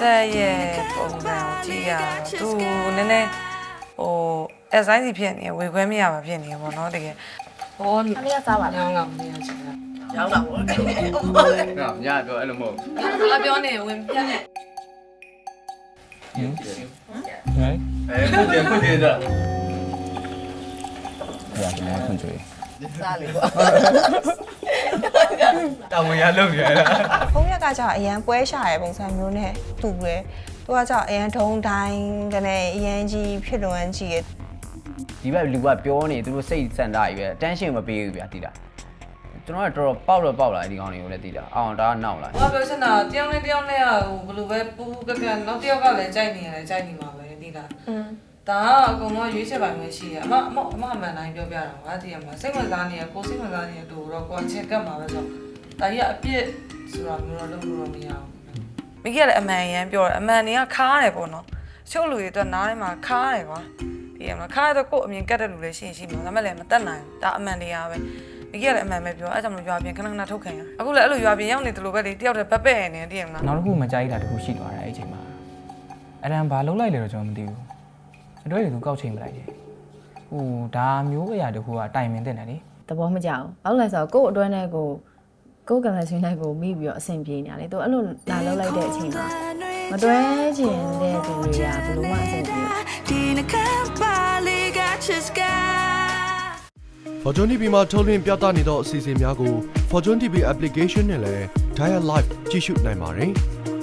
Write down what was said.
တက်ရဲ့ပုံစံကိုကြည့်ရတော့သူနည်းနည်းဟိုအဆိုင်စီဖြစ်နေဝေခွဲမရပါဖြစ်နေပေါ့နော်တကယ်ဟောအလေးကစားပါလားငေါငေါမရချင်တာရောင်းတာပေါ့ငါညပြောအဲ့လိုမဟုတ်အပြောနေဝင်ပြတ်နေဘူးအဲခုတည်းခုတည်းတော့ဟုတ်ကဲ့ခွန်ကျွေးစားလေပေါ့ တာဝန်ရလုပ်ရတာဖုန်းရက်ကကြောင့်အရန်ပွဲရှာရဲ့ပုံစံမျိုးနဲ့တူတယ်သူကကြောင့်အရန်ထုံတိုင်းကနေအရန်ကြီးဖြစ်လွန်ကြီးရဲ့ဒီဘက်လူကပြောနေသူတို့စိတ်စန်တာကြီးပဲ attention မပေးဘူးဗျာတိတာကျွန်တော်ကတော်တော်ပေါက်တော့ပေါက်လာဒီကောင်တွေကိုလည်းတိတာအောင်ဒါကနောက်လာ။ဘာပြောချင်တာတယောက်နဲ့တယောက်နဲ့ဟိုဘယ်လိုပဲပူပူကကနောက်တယောက်ကလည်းကြိုက်နေရတယ်ကြိုက်နေမှာပဲဒီလား။อืม ဒါကအကုန်လုံးရွေးချက်ပိုင်းပဲရှိရအမအမအမအမှန်တိုင်းပြောပြတာကွာတည်ရမှာစိတ်ဝင်စားနေရကိုစိတ်ဝင်စားနေရတူတော့ကိုချက်ကပ်မှာပဲဆိုတော့ဒါကြီးကအပြစ်ဆိုတာမျိုးတော့လုံးလို့မရဘူး။မိကြီးကလည်းအမှန်ရန်ပြောတယ်အမှန်တွေကခါရတယ်ပေါ့နော်။ချုပ်လူတွေအတွက်နားထဲမှာခါရတယ်ကွာ။ဒီရမှာခါရတော့ကို့အမြင်ကတ်တဲ့လူလည်းရှိရင်ရှိမှာဒါမှလည်းမတက်နိုင်ဘူးဒါအမှန်တရားပဲမိကြီးကလည်းအမှန်ပဲပြောအဲကြောင့်မလို့ရွာပြင်ခဏခဏထုတ်ခံရအခုလည်းအဲ့လိုရွာပြင်ရောက်နေတယ်လို့ပဲလေတယောက်တည်းပတ်ပဲ့နေတည်ရမလားနောက်တစ်ခုမကြိုက်တာတစ်ခုရှိသွားတယ်အဲ့ဒီအချိန်မှာအရန်ဘာလုံးလိုက်လဲတော့ကျွန်တော်မသိဘူး အတွဲတွေသူကောက်ချိန်မလိုက်တယ်ဟိုဒါမျိုးအရာတစ်ခုကတိုင်မင်တင်တယ်လေသဘောမကျဘူး။ဘာလို့လဲဆိုတော့ကို့အတွဲနဲ့ကိုကို့ကံမဲ့ဆွေးနဲ့ကိုမိပြီးတော့အဆင်ပြေနေတယ်လေ။သူအဲ့လိုလာလောက်လိုက်တဲ့အချိန်မှာမတွဲချင်တဲ့သူတွေကဘယ်လိုမှအဆင်ပြေဘူး Fortune TV မှာထုတ်လွှင့်ပြသနေသောအစီအစဉ်များကို Fortune TV application နဲ့လည်း Dial Live ကြည့်ရှုနိုင်ပါတယ်။